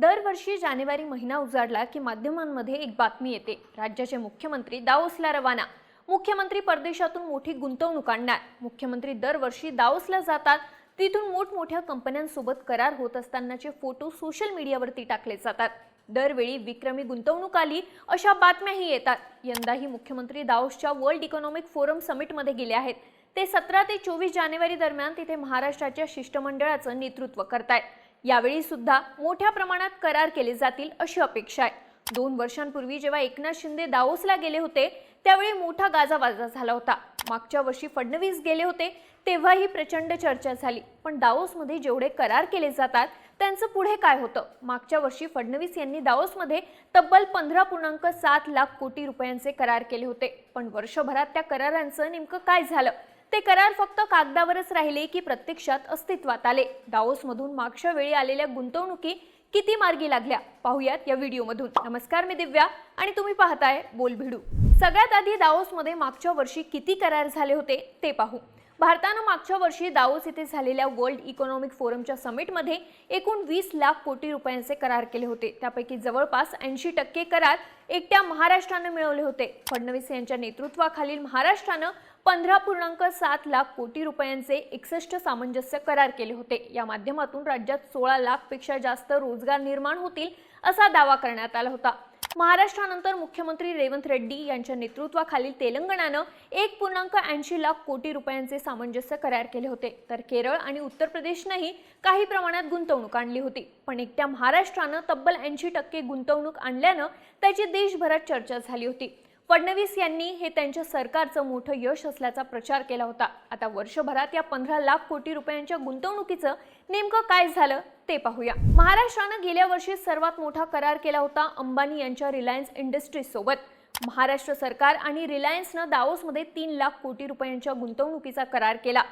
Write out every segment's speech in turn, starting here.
दरवर्षी जानेवारी महिना उजाडला की माध्यमांमध्ये एक बातमी येते. राज्याचे मुख्यमंत्री दाओसला रवाना. मुख्यमंत्री परदेशातून मोठी गुंतवणूक आणणार. मुख्यमंत्री दरवर्षी दाओसला जातात. तिथून मोठमोठ्या कंपन्यांसोबत करार होत असतानाचे फोटो सोशल मीडियावरती टाकले जातात. दरवेळी विक्रमी गुंतवणूक आली अशा बातम्याही येतात. यंदाही मुख्यमंत्री दाओसच्या वर्ल्ड इकॉनॉमिक फोरम समिटमध्ये गेले आहेत. ते सतरा ते चोवीस जानेवारी दरम्यान तिथे महाराष्ट्राच्या शिष्टमंडळाचं नेतृत्व करतायत. यावेळी सुद्धा मोठ्या प्रमाणात करार केले जातील अशी अपेक्षा आहे. दोन वर्षांपूर्वी जेव्हा एकनाथ शिंदे दाओसला गेले होते त्यावेळी मोठा गाजावाजा झाला होता. मागच्या वर्षी फडणवीस गेले होते तेव्हाही प्रचंड चर्चा झाली. पण दाओसमध्ये जेवढे करार केले जातात त्यांचं पुढे काय होतं? मागच्या वर्षी फडणवीस यांनी दाओसमध्ये तब्बल पंधरा पूर्णांक सात लाख कोटी रुपयांचे करार केले होते. पण वर्षभरात त्या करारांचं नेमकं काय झालं? ते करार फक्त कागदावरच राहिले की प्रत्यक्षात अस्तित्वात आले. दाओसमधून मागच्या वेळी आलेल्या गुंतवणुकी किती मार्गी लागल्या? पाहूयात या व्हिडिओमधून. नमस्कार मी दिव्या आणि तुम्ही पाहताय बोल भिडू सगळ्यात आधी दाओसमध्ये मागच्या वर्षी किती करार झाले होते ते पाहू. भारतानं मागच्या वर्षी दाओस येथे झालेल्या वर्ल्ड इकॉनॉमिक फोरमच्या समिटमध्ये एकूण वीस लाख कोटी रुपयांचे करार केले होते. त्यापैकी जवळपास ऐंशी टक्के करार एकट्या महाराष्ट्रानं मिळवले होते. फडणवीस यांच्या नेतृत्वाखालील महाराष्ट्रानं पंधरा पूर्णांक सात लाख कोटी रुपयांचे एकसष्ट सामंजस्य करार केले होते. या माध्यमातून राज्यात सोळा लाखपेक्षा जास्त रोजगार निर्माण होतील असा दावा करण्यात आला होता. महाराष्ट्रानंतर मुख्यमंत्री रेवंत रेड्डी यांच्या नेतृत्वाखालील तेलंगणानं एक पूर्णांक ऐंशी लाख कोटी रुपयांचे सामंजस्य करार केले होते. तर केरळ आणि उत्तर प्रदेशनंही काही प्रमाणात गुंतवणूक आणली होती. पण एकट्या महाराष्ट्रानं तब्बल ऐंशी टक्के गुंतवणूक आणल्यानं त्याची देशभरात चर्चा झाली होती. फडणवीस यांनी हे त्यांच्या सरकारचं मोठं यश असल्याचा प्रचार केला होता. आता वर्षभरात या पंधरा लाख कोटी रुपयांच्या गुंतवणुकीचं नेमकं काय झालं ते पाहूया. महाराष्ट्रानं गेल्या वर्षी सर्वात मोठा करार केला होता अंबानी यांच्या रिलायन्स इंडस्ट्रीज सोबत. महाराष्ट्र सरकार आणि रिलायन्सनं दाओसमध्ये तीन लाख कोटी रुपयांच्या गुंतवणुकीचा करार केला.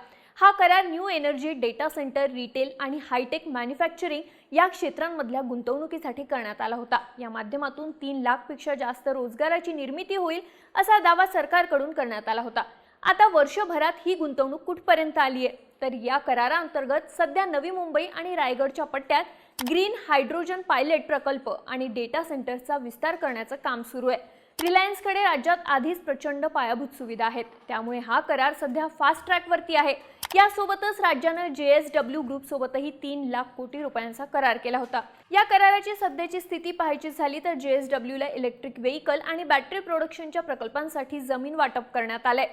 हा करार new energy data centre retail आणि हायटेक मॅन्युफॅक्चरिंग या क्षेत्रांमधल्या गुंतवणुकीसाठी करण्यात आला होता. या माध्यमातून तीन लाखपेक्षा जास्त रोजगाराची निर्मिती होईल असा दावा सरकारकडून करण्यात आला होता. आता वर्षभरात ही गुंतवणूक कुठपर्यंत आली आहे? तर या कराराअंतर्गत सध्या नवी मुंबई आणि रायगडच्या पट्ट्यात ग्रीन हायड्रोजन पायलट प्रकल्प आणि डेटा सेंटर्सचा विस्तार करण्याचं काम सुरू आहे. रिलायन्सकडे राज्यात आधीच प्रचंड पायाभूत सुविधा आहेत. त्यामुळे हा करार सध्या फास्ट ट्रॅकवरती आहे. यासोबतच राज्यानं जे एस डब्ल्यू ग्रुपसोबतही तीन लाख कोटी रुपयांचा करार केला होता. या कराराची सध्याची स्थिती पाहायची झाली तर जे एस डब्ल्यूला इलेक्ट्रिक व्हेकल आणि बॅटरी प्रोडक्शनच्या प्रकल्पांसाठी जमीन वाटप करण्यात आलंय.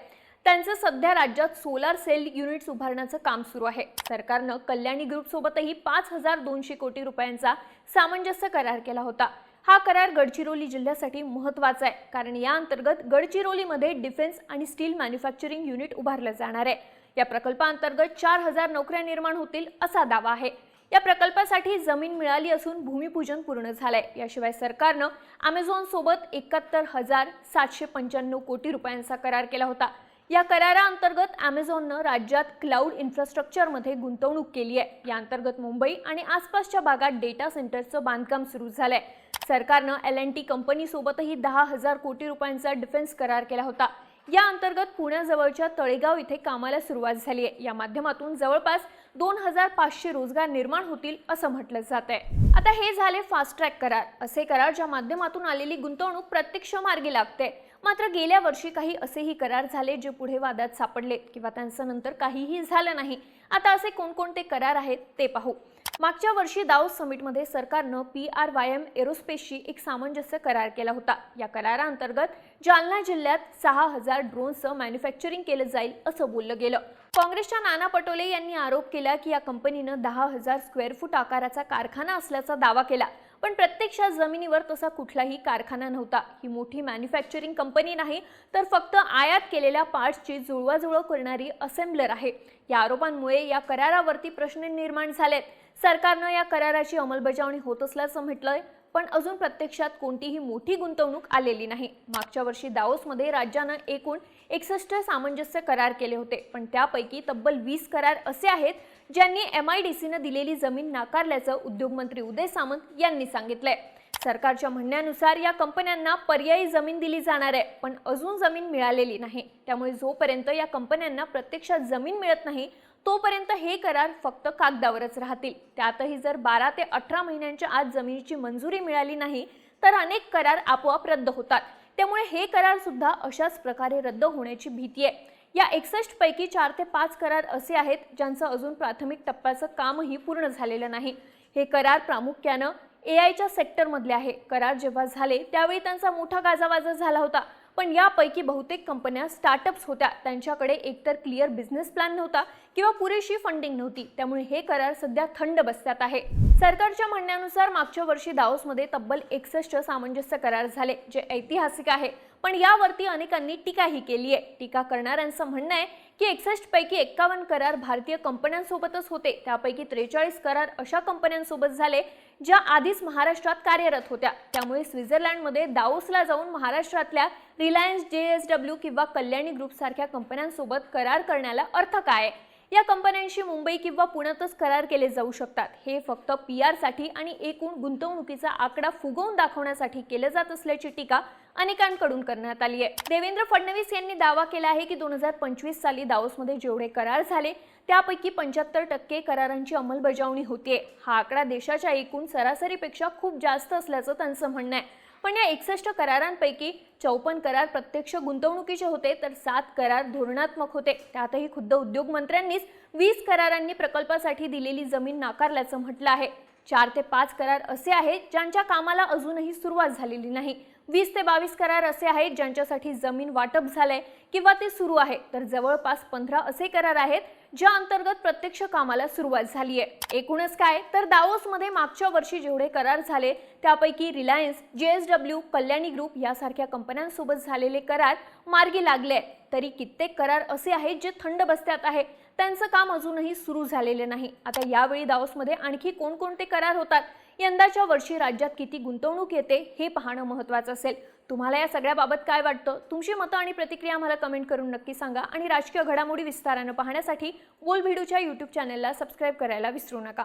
त्यांचं सध्या राज्यात सोलार सेल युनिट्स उभारण्याचं काम सुरू आहे. सरकारनं कल्याणी ग्रुपसोबतही पाच हजार दोनशे कोटी रुपयांचा सामंजस्य करार केला होता. हा करार गडचिरोली जिल्ह्यासाठी महत्त्वाचा आहे. कारण या अंतर्गत गडचिरोलीमध्ये डिफेन्स आणि स्टील मॅन्युफॅक्चरिंग युनिट उभारलं जाणार आहे. या प्रकल्पाअंतर्गत चार हजार नोकऱ्या निर्माण होतील असा दावा आहे. या प्रकल्पासाठी जमीन मिळाली असून भूमिपूजन पूर्ण झालंय. याशिवाय सरकारनं अमेझॉन सोबत एकाहत्तर हजार सातशे पंच्याण्णव कोटी रुपयांचा करार केला होता. या कराराअंतर्गत अमेझॉननं राज्यात क्लाउड इन्फ्रास्ट्रक्चरमध्ये गुंतवणूक केली आहे. या अंतर्गत मुंबई आणि आसपासच्या भागात डेटा सेंटरचं बांधकाम सुरू झालंय. सरकारनं एल अँड टी कंपनीसोबतही दहा हजार कोटी रुपयांचा डिफेन्स करार केला होता. या अंतर्गत पुण्याजवळच्या तळेगाव इथे कामाला सुरुवात झाली आहे. या माध्यमातून जवळपास दोन हजार पाचशे रोजगार निर्माण होतील असं म्हटलं जात आहे. आता हे झाले फास्ट ट्रॅक करार. असे करार ज्या माध्यमातून आलेली गुंतवणूक प्रत्यक्ष मार्गी लागते. मात्र गेल्या वर्षी काही असेही करार झाले जे पुढे वादात सापडले किंवा त्यांचं नंतर काहीही झालं नाही. आता असे कोणकोणते करार आहेत ते पाहू. मागच्या वर्षी दाऊस समिटमध्ये सरकारनं पी आर वाय एम एरोस्पेसशी एक सामंजस्य करार केला होता. या कराराअंतर्गत जालना जिल्ह्यात सहा हजार ड्रोनचं मॅन्युफॅक्चरिंग केलं जाईल असं बोललं गेलं. काँग्रेसच्या नाना पटोले यांनी आरोप केला की या कंपनीनं दहा हजार स्क्वेअर फूट आकाराचा कारखाना असल्याचा दावा केला. पण प्रत्यक्षात जमिनीवर तसा कुठलाही कारखाना नव्हता. ही मोठी मॅन्युफॅक्चरिंग कंपनी नाही तर फक्त आयात केलेल्या पार्ट्सची जुळवाजुळव करणारी असेंब्लर आहे. या आरोपांमुळे या करारावरती प्रश्न निर्माण झालेत. सरकारनं या कराराची अंमलबजावणी होत असल्याचं म्हटलंय. पण अजून प्रत्यक्षात कोणतीही मोठी गुंतवणूक आलेली नाही. मागच्या वर्षी दाओसमध्ये राज्यानं एकूण एकसष्ट सामंजस्य करार केले होते. पण त्यापैकी तब्बल वीस करार असे आहेत ज्यांनी एम आय डी सीनं दिलेली जमीन नाकारल्याचं उद्योगमंत्री उदय सामंत यांनी सांगितलंय. सरकारच्या म्हणण्यानुसार या कंपन्यांना पर्यायी जमीन दिली जाणार आहे पण अजून जमीन मिळालेली नाही. त्यामुळे जोपर्यंत या कंपन्यांना प्रत्यक्षात जमीन मिळत नाही तोपर्यंत हे करार फक्त कागदावरच राहतील. त्यातही जर बारा ते अठरा महिन्यांच्या आत जमिनीची मंजुरी मिळाली नाही तर अनेक करार आपोआप रद्द होतात. त्यामुळे हे करार सुद्धा अशाच प्रकारे रद्द होण्याची भीती आहे. या एकसष्ट पैकी चार ते पाच करार असे आहेत ज्यांचं अजून प्राथमिक टप्प्याचं कामही पूर्ण झालेलं नाही. हे करार प्रामुख्यानं ए आयच्या सेक्टरमधले आहे. करार जेव्हा झाले त्यावेळी त्यांचा मोठा गाजावाजा झाला होता. पण यापैकी बहुतेक कंपन्या स्टार्टअप्स होत्या. त्यांच्याकडे एकतर क्लिअर बिझनेस प्लॅन नव्हता किंवा पुरेशी फंडिंग नव्हती. त्यामुळे हे करार सध्या थंड बसत्यात आहे. सरकारच्या म्हणण्यानुसार मागच्या वर्षी दाओसमध्ये तब्बल एकसष्ट सामंजस्य करार झाले जे ऐतिहासिक आहे. पण यावरती अनेकांनी टीकाही केली आहे टीका करणाऱ्यांचं म्हणणं आहे की एकसष्ट पैकी एक्कावन्न करार भारतीय कंपन्यांसोबतच होते. त्यापैकी त्रेचाळीस करार अशा कंपन्यांसोबत झाले ज्या आधीच महाराष्ट्रात कार्यरत होत्या. त्यामुळे स्वित्झर्लंडमध्ये दाओसला जाऊन महाराष्ट्रातल्या रिलायन्स जे एस डब्ल्यू किंवा कल्याणी ग्रुपसारख्या कंपन्यांसोबत करार करण्याला अर्थ काय? आहे? या कंपन्यांशी मुंबई किंवा पुण्यातच करार केले जाऊ शकतात. हे फक्त पी आरसाठी आणि एकूण गुंतवणुकीचा आकडा फुगवून दाखवण्यासाठी केलं जात असल्याची टीका अनेकांकडून करण्यात आली आहे. देवेंद्र फडणवीस यांनी दावा केला आहे की दोन हजार पंचवीस साली दाओसमध्ये जेवढे करार झाले त्यापैकी पंच्याहत्तर टक्के करारांची अंमलबजावणी होतीये. हा आकडा देशाच्या एकूण सरासरीपेक्षा खूप जास्त असल्याचं त्यांचं म्हणणं आहे. पण या एकसष्ट करारांपैकी चौपन्न करार प्रत्यक्ष गुंतवणुकीचे होते तर सात करार धोरणात्मक होते. त्यातही खुद्द उद्योग मंत्र्यांनीच वीस करारांनी प्रकल्पासाठी दिलेली जमीन नाकारल्याचं म्हटलं आहे. चार ते पाच करार असे आहेत ज्यांच्या कामाला अजूनही सुरुवात झालेली नाही. वीस ते बावीस करार असे आहेत ज्यांच्यासाठी जमीन वाटप झालंय किंवा ते सुरू आहे. तर जवळपास पंधरा असे करार आहेत ज्या अंतर्गत प्रत्यक्ष कामाला सुरुवात झाली आहे एकूणच काय? तर दावोसमध्ये मागच्या वर्षी जेवढे करार झाले त्यापैकी रिलायन्स जेएसडब्ल्यू कल्याणी ग्रुप यासारख्या कंपन्यांसोबत झालेले करार मार्गी लागले तरी कित्येक करार असे आहेत जे थंड बसत्यात आहे. त्यांचं काम अजूनही सुरू झालेले नाही. आता यावेळी दावोसमध्ये आणखी कोणकोणते करार होतात? यंदाच्या वर्षी राज्यात किती गुंतवणूक येते? हे पाहणं महत्त्वाचं असेल. तुम्हाला या सगळ्याबाबत काय वाटतं? तुमची मतं आणि प्रतिक्रिया आम्हाला कमेंट करून नक्की सांगा. आणि राजकीय घडामोडी विस्तारानं पाहण्यासाठी बोल व्हिडिओच्या यूट्यूब चॅनलला सबस्क्राईब करायला विसरू नका.